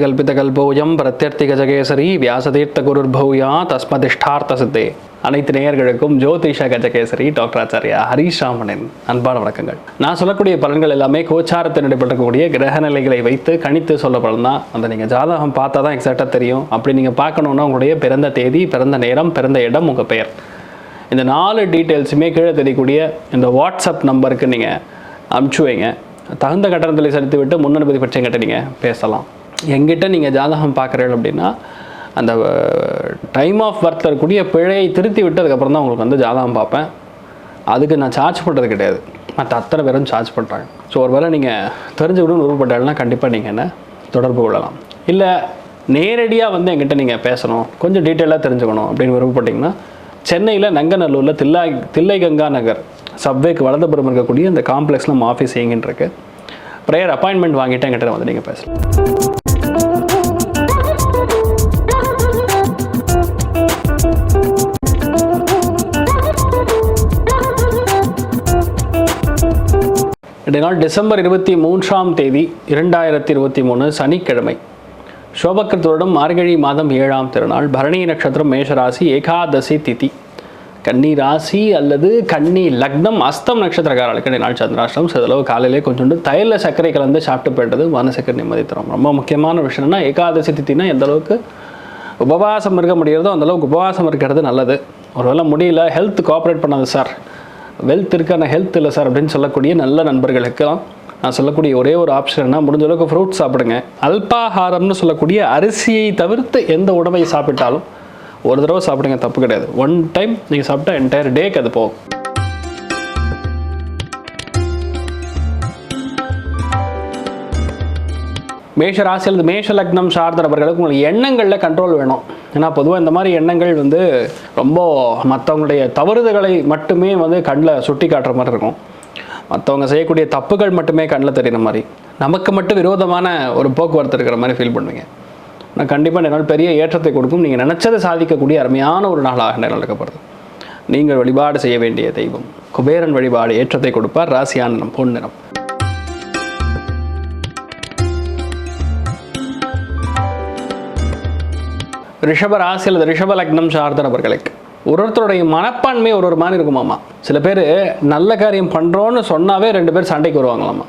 அர்த்திகல்பிதகல்போயம் பிரத்யர்த்திகஜகேசரி வியாசதீர்த்த குருர்பௌயா தஸ்மதிஷ்டார்த்த சித்தே அனைத்து நேயர்களுக்கும் ஜோதிஷ கஜகேசரி டாக்டர் ஆச்சாரியா ஹரிஷாமனின் அன்பான வணக்கங்கள். நான் சொல்லக்கூடிய பலன்கள் எல்லாமே கோச்சாரத்தில் நடைபெற்றக்கூடிய கிரக நிலைகளை வைத்து கணித்து சொல்ல பலன் தான். அந்த நீங்கள் ஜாதகம் பார்த்தா தான் எக்ஸாக்டாக தெரியும். அப்படி நீங்கள் பார்க்கணுன்னா உங்களுடைய பிறந்த தேதி பிறந்த நேரம் பிறந்த இடம் உங்கள் பெயர். இந்த நாலு டீட்டெயில்ஸுமே கீழே தெரியக்கூடிய இந்த வாட்ஸ்அப் நம்பருக்கு நீங்கள் அனுப்பிச்சு வைங்க. தகுந்த கட்டணத்தில் செலுத்திவிட்டு முன்னனுமதி பட்சம் எங்கிட்ட நீங்கள் பேசலாம். எங்கிட்ட நீங்கள் ஜாதகம் பார்க்குறீங்க அப்படின்னா அந்த டைம் ஆஃப் பர்த்தில் இருக்கக்கூடிய பிழையை திருத்தி விட்டு அதுக்கப்புறம் தான் உங்களுக்கு வந்து ஜாதகம் பார்ப்பேன். அதுக்கு நான் சார்ஜ் பண்ணுறது கிடையாது. மற்ற அத்தனை பேரும் சார்ஜ் பண்ணுறாங்க ஸோ ஒரு வேளை நீங்கள் தெரிஞ்சுக்கணும்னு விருப்பப்பட்டாலும் கண்டிப்பாக நீங்கள் என்ன தொடர்பு கொள்ளலாம். இல்லை நேரடியாக வந்து எங்கிட்ட நீங்கள் பேசணும் கொஞ்சம் டீட்டெயிலாக தெரிஞ்சுக்கணும் அப்படின்னு விருப்பப்பட்டீங்கன்னா சென்னையில் நங்கநல்லூரில் தில்லா தில்லை கங்கா நகர் சப்வேக்கு வலதுபுறம் இருக்கக்கூடிய இந்த காம்ப்ளெக்ஸில் நம்ம ஆஃபீஸ் இயங்கின்னு இருக்கு. ப்ரேயர் அப்பாயின்மெண்ட் வாங்கிட்டு எங்கிட்ட வந்து நீங்கள் பேசலாம். நாள் டிசம்பர் இருபத்தி மூன்றாம் தேதி இரண்டாயிரத்தி இருபத்தி மூணு சனிக்கிழமை. சோபக்கிருத்தோடும் மார்கழி மாதம் ஏழாம் திருநாள் பரணி நட்சத்திரம் மேஷராசி ஏகாதசி திதி. கன்னி ராசி அல்லது கன்னி லக்னம் அஸ்தம் நட்சத்திரக்காரர்களுக்கு நாள் சந்திராஷ்டம் சிறிதளவு காலையிலே கொஞ்சோண்டு தயலில் சர்க்கரை கலந்து சாப்பிட்டு போயிட்டது மனசுக்கு நிம்மதி தரும். ரொம்ப முக்கியமான விஷயம்னா ஏகாதசி தித்தினா எந்த அளவுக்கு உபவாசம் இருக்க முடிகிறதோ அந்தளவுக்கு உபவாசம் இருக்கிறது நல்லது. ஒருவேளை முடியல ஹெல்த் கோஆப்ரேட் பண்ணாது சார். வெல்த் இருக்கு? ஆனால் ஹெல்த் இல்லை சார் அப்படின்னு சொல்லக்கூடிய நல்ல நண்பர்களுக்கெல்லாம் நான் சொல்லக்கூடிய ஒரே ஒரு ஆப்ஷன்னா முடிஞ்ச அளவுக்கு ஃப்ரூட் சாப்பிடுங்க. அல்பாகாரம்னு சொல்லக்கூடிய அரிசியை தவிர்த்து எந்த உணவை சாப்பிட்டாலும் ஒரு தடவை சாப்பிடுங்க தப்பு கிடையாது. ஒன் டைம் நீங்கள் சாப்பிட்டா என்டையர் டேக்கு அது போகும். மேஷ ராசி அல்லது மேஷ லக்னம் சார்ந்த நபர்களுக்கு உங்களுக்கு எண்ணங்களில் கண்ட்ரோல் வேணும். ஏன்னா பொதுவாக இந்த மாதிரி எண்ணங்கள் வந்து ரொம்ப மற்றவங்களுடைய தவறுதல்களை மட்டுமே வந்து கண்ணில் சுட்டி காட்டுற மாதிரி இருக்கும். மற்றவங்க செய்யக்கூடிய தப்புகள் மட்டுமே கண்ணில் தெரியுற மாதிரி. நமக்கு மட்டும் விரோதமான ஒரு போக்குவரத்து இருக்கிற மாதிரி ஃபீல் பண்ணுவீங்க. நான் கண்டிப்பாக இந்த நாள் பெரிய ஏற்றத்தை கொடுக்கும். நீங்கள் நினச்சதை சாதிக்கக்கூடிய அருமையான ஒரு நாளாக நடக்கப்படுது நீங்கள் வழிபாடு செய்ய வேண்டிய தெய்வம். குபேரன் வழிபாடு ஏற்றத்தை கொடுப்பார். ராசியான பொன்னிறம் ரிஷப ராசி அல்லது ரிஷப லக்னம் சார்ந்த நபர்களுக்கு. ஒரு ஒருத்தருடைய மனப்பான்மை ஒரு ஒரு மாதிரி இருக்குமாம்மா. சில பேர் நல்ல காரியம் பண்ணுறோன்னு சொன்னாவே ரெண்டு பேர் சண்டைக்கு வருவாங்களாம்மா.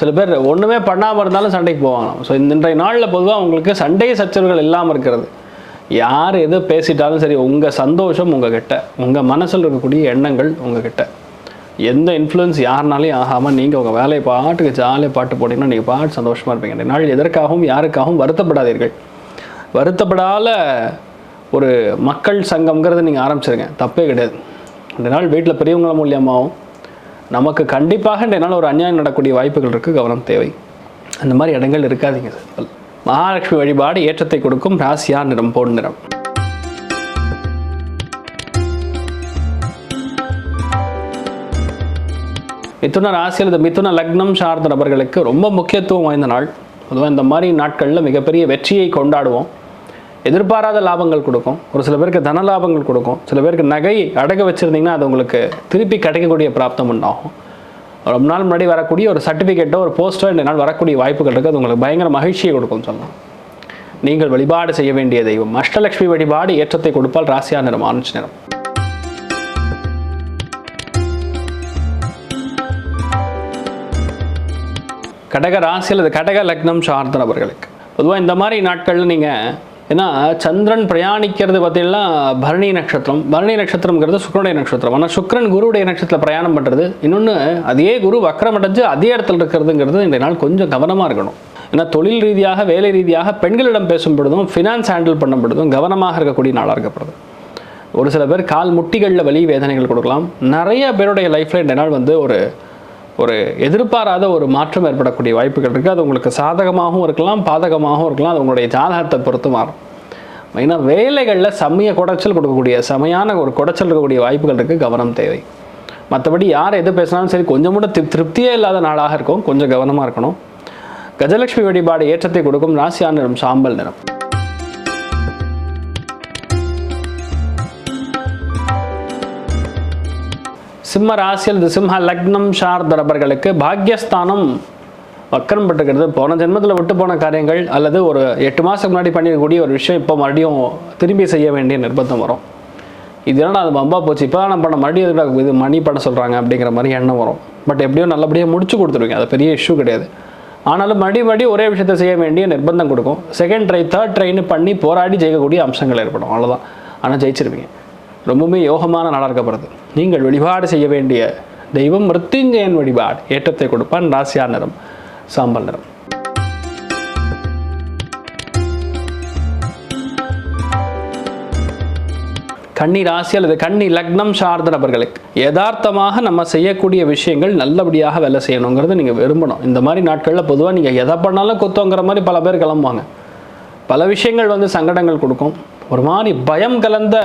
சில பேர் ஒன்றுமே பண்ணாமல் இருந்தாலும் சண்டைக்கு போவாங்களாம். ஸோ இன்றைய நாளில் பொதுவாக உங்களுக்கு சண்டை சச்சரவுகள் இல்லாமல் இருக்கிறது. யார் எது பேசிட்டாலும் சரி உங்கள் சந்தோஷம் உங்கள் கிட்ட உங்கள் மனசில் இருக்கக்கூடிய எண்ணங்கள் உங்கள் கிட்ட எந்த இன்ஃப்ளூயன்ஸ் யாருனாலையும் ஆகாமல் நீங்கள் உங்கள் வேலையை பாட்டுக்கு ஜாலியாக பாட்டு போட்டிங்கன்னா நீங்கள் பாட்டு சந்தோஷமாக இருப்பீங்க. இந்த நாள் எதற்காகவும் யாருக்காகவும் வருத்தப்படாதீர்கள். வருத்தப்படாத ஒரு மக்கள் சங்கம்ங்கிறத நீங்கள் ஆரம்பிச்சிருங்க. தப்பே கிடையாது. இந்த நாள் வீட்டில் பெரியவங்கள மூலியமாகவும் நமக்கு கண்டிப்பாக இந்த நாள் ஒரு அநியாயம் நடக்கக்கூடிய வாய்ப்புகள் இருக்குது கவனம் தேவை. அந்த மாதிரி இடங்கள் இருக்காதீங்க. சார் மகாலட்சுமி வழிபாடு ஏற்றத்தை கொடுக்கும். ராசியா நிறம்? பொன் நிறம். மிதுன ராசியில் இந்த மிதுன லக்னம் சார்ந்த நபர்களுக்கு ரொம்ப முக்கியத்துவம் வாய்ந்த நாள். பொதுவாக இந்த மாதிரி நாட்களில் மிகப்பெரிய வெற்றியை கொண்டாடுவோம். எதிர்பாராத லாபங்கள் கொடுக்கும். ஒரு சில பேருக்கு தன லாபங்கள் கொடுக்கும். சில பேருக்கு நகை அடக வச்சுருந்தீங்கன்னா அது உங்களுக்கு திருப்பி கிடைக்கக்கூடிய பிராப்தம் உண்டாகும். ரொம்ப நாள் முன்னாடி வரக்கூடிய ஒரு சர்டிஃபிகேட்டோ ஒரு போஸ்டோ இந்த நாள் வரக்கூடிய வாய்ப்புகள் இருக்குது. அது உங்களுக்கு பயங்கர மகிழ்ச்சியை கொடுக்கும் சொல்லலாம். நீங்கள் வழிபாடு செய்ய வேண்டிய தெய்வம். அஷ்டலட்சுமி வழிபாடு ஏற்றத்தை கொடுப்பால் ராசியா நிறம் ஆரஞ்சு நிறம். கடக ராசி அல்லது கடக லக்னம் சார்ந்த நபர்களுக்கு. பொதுவாக இந்த மாதிரி நாட்களில் நீங்கள் ஏன்னா சந்திரன் பிரயாணிக்கிறது பார்த்தீங்கன்னா பரணி நட்சத்திரம். பரணி நட்சத்திரம்ங்கிறது சுக்கரனுடைய நட்சத்திரம். ஆனால் சுக்கரன் குருவுடைய நட்சத்திரத்தில் பிரயாணம் பண்ணுறது இன்னொன்று அதே குரு வக்கரமடைஞ்சு அதே இடத்துல இருக்கிறதுங்கிறது இந்த நாள் கொஞ்சம் கவனமாக இருக்கணும். ஏன்னா தொழில் ரீதியாக வேலை ரீதியாக பெண்களிடம் பேசும்பொழுதும் ஃபினான்ஸ் ஹேண்டில் பண்ணும்பொழுதும் கவனமாக இருக்கக்கூடிய நாளாக இருக்கப்படுது. ஒரு சில பேர் கால் முட்டிகளில் வலி வேதனைகள் கொடுக்கலாம். நிறைய பேருடைய லைஃப்பில் இந்த நாள் வந்து ஒரு ஒரு எதிர்பாராத ஒரு மாற்றம் ஏற்படக்கூடிய வாய்ப்புகள் இருக்குது அது உங்களுக்கு சாதகமாகவும் இருக்கலாம் பாதகமாகவும் இருக்கலாம். அது உங்களுடைய ஜாதகத்தை பொறுத்து மாறும். மெயினாக வேலைகளில் செம்மைய குடைச்சல் கொடுக்கக்கூடிய செமையான ஒரு குடைச்சல் இருக்கக்கூடிய வாய்ப்புகள் இருக்குது கவனம் தேவை. மற்றபடி யார் எது பேசினாலும் சரி கொஞ்சம் கூட திப் திருப்தியே இல்லாத நாளாக இருக்கும் கொஞ்சம் கவனமாக இருக்கணும். கஜலட்சுமி வழிபாடு ஏற்றத்தை கொடுக்கும் ராசியா நிறம் சாம்பல் நிறம். சிம்ம ராசியல் சிம்ம லக்னம் சார்ந்த நபர்களுக்கு பாக்யஸ்தானம் வக்கரம் பெற்றுக்கிறது போன ஜென்மத்தில் விட்டு போன காரியங்கள் அல்லது ஒரு எட்டு மாதத்துக்கு முன்னாடி பண்ணியிருக்கக்கூடிய ஒரு விஷயம் இப்போ மறுபடியும் திரும்பி செய்ய வேண்டிய நிர்பந்தம் வரும். இது என்னடா அது பம்பா போச்சு. இப்போ நம்ம பண்ண மறுபடியும் இது மணி பண்ண சொல்கிறாங்க அப்படிங்கிற மாதிரி எண்ணம் வரும். பட் எப்படியோ நல்லபடியாக முடிச்சு கொடுத்துருவீங்க. அது பெரிய இஷ்யூ கிடையாது. ஆனாலும் மறுபடியும் மறுபடியும் ஒரே விஷயத்தை செய்ய வேண்டிய நிர்பந்தம் கொடுக்கும். செகண்ட் ட்ரை தேர்ட் ட்ரைன்னு பண்ணி போராடி ஜெயிக்கக்கூடிய அம்சங்கள் ஏற்படும். அவ்வளோதான் ஆனால் ஜெயிச்சிருவீங்க. ரொம்பவுமே யோகமான நாளாக இருக்கப்படுது நீங்கள் வழிபாடு செய்ய வேண்டிய தெய்வம் மிருத்யுஞ்சயன் வழிபாடு. ஏற்றத்தை கொடுப்பான் ராசியா நிறம். சாம்பல் நிறம். கன்னி ராசி அல்லது கன்னி லக்னம் சார்ந்த நபர்களுக்கு யதார்த்தமாக நம்ம செய்யக்கூடிய விஷயங்கள் நல்லபடியாக வேலை செய்யணுங்கிறது நீங்கள் விரும்பணும். இந்த மாதிரி நாட்களில் பொதுவாக நீங்கள் எதை பண்ணாலும் கொத்தோங்கிற மாதிரி பல பேர் கிளம்புவாங்க. பல விஷயங்கள் வந்து சங்கடங்கள் கொடுக்கும். ஒரு மாதிரி பயம் கலந்த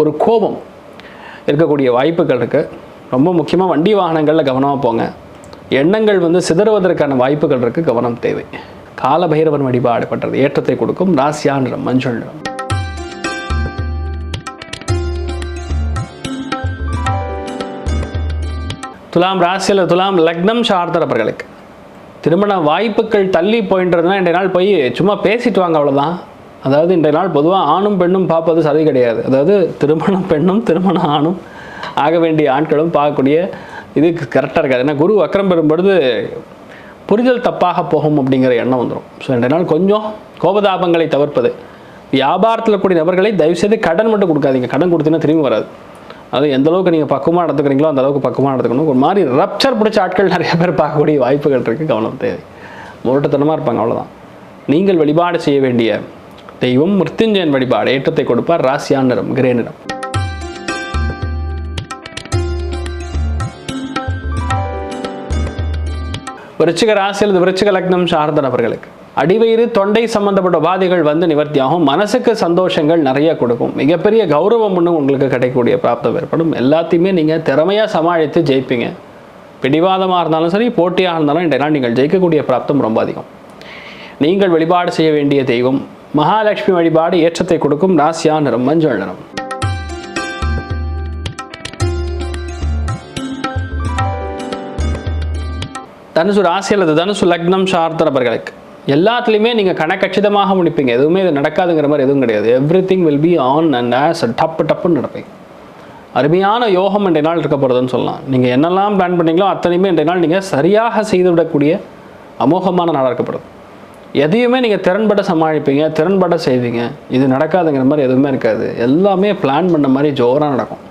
ஒரு கோபம் இருக்கக்கூடிய வாய்ப்புகள் இருக்குது ரொம்ப முக்கியமாக வண்டி வாகனங்களில் கவனமாக போங்க. எண்ணங்கள் வந்து சிதறுவதற்கான வாய்ப்புகள் இருக்குது கவனம் தேவை. காலபைரவன் வழிபாடு பண்றது ஏற்றத்தை கொடுக்கும் ராசியா நிறம் மஞ்சள் நிறம். துலாம் ராசியில் துலாம் லக்னம் சார்ந்தவர்களுக்கு திருமண வாய்ப்புகள் தள்ளி போயின்றதுனா இன்றைய நாள் போய் சும்மா பேசிட்டு வாங்க அவ்வளோதான் அதாவது இன்றைய நாள் பொதுவாக ஆணும் பெண்ணும் பார்ப்பது சரி கிடையாது. அதாவது திருமணம் பெண்ணும் திருமண ஆணும். ஆக வேண்டிய ஆட்களும் பார்க்கக்கூடிய இது கரெக்டாக இருக்காது. ஏன்னா குரு வக்கரம் பெறும்பொழுது புரிதல் தப்பாக போகும் அப்படிங்கிற எண்ணம் வந்துடும் ஸோ ரெண்டு நாள் கொஞ்சம் கோபதாபங்களை தவிர்ப்பது. வியாபாரத்தில் கூடிய நபர்களை தயவுசெய்து கடன் மட்டும் கொடுக்காதீங்க. கடன் கொடுத்தீங்கன்னா திரும்பி வராது. அது எந்த அளவுக்கு நீங்கள் பக்குவமாக நடத்துக்கிறீங்களோ அந்த அளவுக்கு பக்குவமாக நடத்துக்கணும். ஒரு மாதிரி ரப்சர் பிடிச்ச ஆட்கள் நிறைய பேர் பார்க்கக்கூடிய வாய்ப்புகள் இருக்குது கவனம் தேவை. முரட்டுத்தனமாக இருப்பாங்க. அவ்வளோதான் நீங்கள் வழிபாடு செய்ய வேண்டிய தெய்வம் மிருத்யுஞ்சயன் வழிபாடு ஏற்றத்தை கொடுப்பார். ராசியா நிறம் கிரே நிறம். விருச்சிக ராசியில் விருச்சிக லக்னம் சார்ந்த நபர்களுக்கு. அடிவயிறு தொண்டை சம்பந்தப்பட்ட உபாதைகள் வந்து நிவர்த்தியாகும். மனசுக்கு சந்தோஷங்கள் நிறைய கொடுக்கும். மிகப்பெரிய கௌரவம் ஒன்று உங்களுக்கு கிடைக்கக்கூடிய பிராப்தம் ஏற்படும். எல்லாத்தையுமே நீங்கள் திறமையாக சமாளித்து ஜெயிப்பீங்க. பிடிவாதமாக இருந்தாலும் சரி போட்டியாக இருந்தாலும் இன்றைய நாள் நீங்கள் ஜெயிக்கக்கூடிய பிராப்தம் ரொம்ப அதிகம். நீங்கள் வழிபாடு செய்ய வேண்டிய தெய்வம். மகாலட்சுமி வழிபாடு ஏற்றத்தை கொடுக்கும். ராசியா நிறம் மஞ்சள் நிறம். தனுசு ராசி அல்லது தனுசு லக்னம் சார்ந்தவர்களுக்கு எல்லாத்துலேயுமே நீங்கள் கணக்கச்சிதமாக முடிப்பீங்க எதுவுமே இது நடக்காதுங்கிற மாதிரி எதுவும் கிடையாது. Everything will be on and as டப்பு டப்புன்னு நடப்பீங்க. அருமையான யோகம் இன்றைய நாள் இருக்க போகிறதுன்னு சொல்லலாம். நீங்கள் என்னெல்லாம் பிளான் பண்ணீங்களோ அத்தனையுமே இன்றைய நாள் நீங்கள் சரியாக செய்து விடக்கூடிய அமோகமான நாளாக இருக்கப்படுது எதையுமே நீங்கள் திறன்பட சமாளிப்பீங்க திறன்பட செய்வீங்க. இது நடக்காதுங்கிற மாதிரி எதுவுமே இருக்காது. எல்லாமே பிளான் பண்ண மாதிரி ஜோராக நடக்கும்.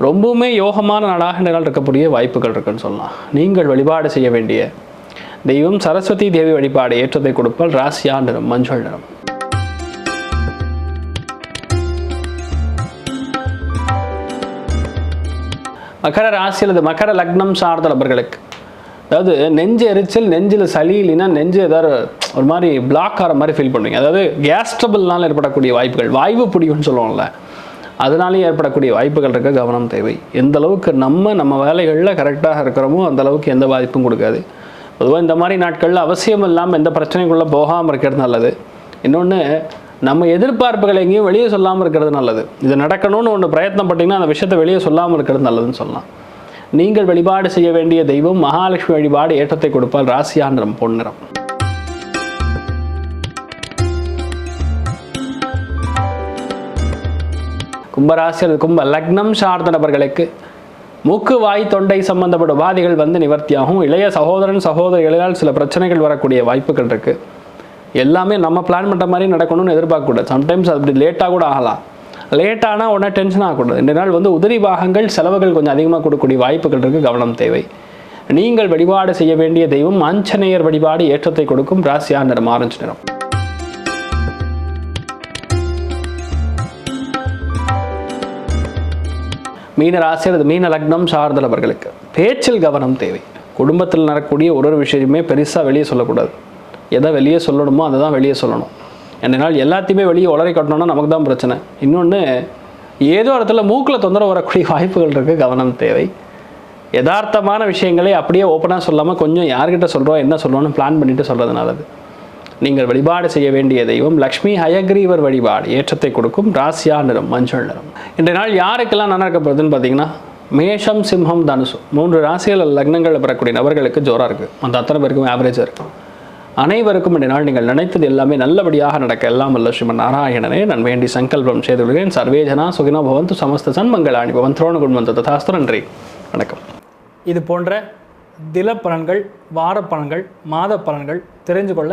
ரொம்பவுமே யோகமான நாடாக நிகழ் இருக்கக்கூடிய வாய்ப்புகள் இருக்குன்னு சொல்லலாம். நீங்கள் வழிபாடு செய்ய வேண்டிய தெய்வம் சரஸ்வதி தேவி வழிபாடு ஏற்றத்தை கொடுப்பால் ராசியா நிறம் மஞ்சள் நிறம். மகர ராசி அல்லது மகர லக்னம் சார்ந்த நபர்களுக்கு அதாவது நெஞ்சு எரிச்சல் நெஞ்சில் சளி இல்லைன்னா நெஞ்சு ஏதாவது ஒரு மாதிரி பிளாக் ஆகிற மாதிரி ஃபீல் பண்ணுவீங்க. அதாவது கேஸ் ட்ரபிள்னால ஏற்படக்கூடிய வாய்ப்புகள் வாய்வு பிடிக்கும்னு சொல்லுவோம்ல. அதனாலேயும் ஏற்படக்கூடிய வாய்ப்புகள் இருக்க கவனம் தேவை. எந்த அளவுக்கு நம்ம நம்ம வேலைகளில் கரெக்டாக இருக்கிறோமோ அந்த அளவுக்கு எந்த பாதிப்பும் கொடுக்காது. பொதுவாக இந்த மாதிரி நாட்களில் அவசியம் இல்லாமல் எந்த பிரச்சனைக்குள்ளே போகாமல் இருக்கிறது நல்லது. இன்னொன்று நம்ம எதிர்பார்ப்புகளை எங்கேயும் வெளியே சொல்லாமல் இருக்கிறது நல்லது. இது நடக்கணும்னு ஒன்று பிரயத்னப்பட்டிங்கன்னா அந்த விஷயத்தை வெளியே சொல்லாமல் இருக்கிறது நல்லதுன்னு சொல்லலாம். நீங்கள் வழிபாடு செய்ய வேண்டிய தெய்வம் மகாலட்சுமி வழிபாடு ஏற்றத்தை கொடுப்பால் ராசியான்றம் பொன்னிறம். கும்பராசி அல்லது கும்ப லக்னம் சார்ந்த நபர்களுக்கு மூக்கு வாய் தொண்டை சம்பந்தப்பட்ட உபாதைகள் வந்து நிவர்த்தியாகும். இளைய சகோதரன் சகோதரிகளால் சில பிரச்சனைகள் வரக்கூடிய வாய்ப்புகள் இருக்குது எல்லாமே நம்ம பிளான் பண்ணுற மாதிரி நடக்கணும்னு எதிர்பார்க்கக்கூடாது. சம்டைம்ஸ் அப்படி லேட்டாக கூட ஆகலாம். லேட் உடனே டென்ஷன் ஆகக்கூடாது. இந்த நாள் வந்து உதிரி பாகங்கள் செலவுகள் கொஞ்சம் அதிகமாக கொடுக்கக்கூடிய வாய்ப்புகள் இருக்குது கவனம் தேவை. நீங்கள் வழிபாடு செய்ய வேண்டிய தெய்வம் ஆஞ்சநேயர் வழிபாடு ஏற்றத்தை கொடுக்கும். ராசியா நிறம் ஆரஞ்சு நிறம். மீன ராசி அல்லது மீன லக்னம் சார்ந்தவர்களுக்கு பேச்சில் கவனம் தேவை. குடும்பத்தில் நடக்கக்கூடிய ஒரு ஒரு விஷயமே பெருசாக வெளியே சொல்லக்கூடாது. எதை வெளியே சொல்லணுமோ அதை தான் வெளியே சொல்லணும். என்னால் எல்லாத்தையுமே வெளியே உளறி கட்டணும்னா நமக்கு தான் பிரச்சனை. இன்னொன்று ஏதோ இடத்துல மூக்கில் தொந்தரவு வரக்கூடிய வாய்ப்புகள் இருக்குது கவனம் தேவை. யதார்த்தமான விஷயங்களை அப்படியே ஓப்பனாக சொல்லாமல் கொஞ்சம் யார்கிட்ட சொல்கிறோம் என்ன சொல்கிறோன்னு பிளான் பண்ணிட்டு சொல்கிறது நல்லது. நீங்கள் வழிபாடு செய்ய வேண்டிய தெய்வம் லக்ஷ்மி ஹயக்ரீவர் வழிபாடு ஏற்றத்தை கொடுக்கும் ராசியா நிறம் மஞ்சள் நிறம். இன்றைய நாள் யாருக்கெல்லாம் நல்லா இருக்க போகுதுன்னு பார்த்தீங்கன்னா மேஷம் சிம்ஹம் தனுசு. மூன்று ராசிகள் லக்னங்களில் பெறக்கூடிய நபர்களுக்கு ஜோராக இருக்குது அந்த அத்தனை பேருக்கும் ஆவரேஜாக இருக்கும் அனைவருக்கும் இந்த நாள் நீங்கள் நினைத்தது எல்லாமே நல்லபடியாக நடக்க எல்லாம் வல்ல ஸ்ரீமன் நாராயணனே நான் வேண்டி சங்கல்பம் செய்து விடுகிறேன். சர்வேஜனா சுகினோ பவந்து சமஸ்த சன்மங்களாணி பவன். திரோண குண்வந்த ததாஸ்து நன்றி. வணக்கம். இது போன்ற தில பலன்கள் வார பலன்கள் மாத பலன்கள் தெரிஞ்சு கொள்ள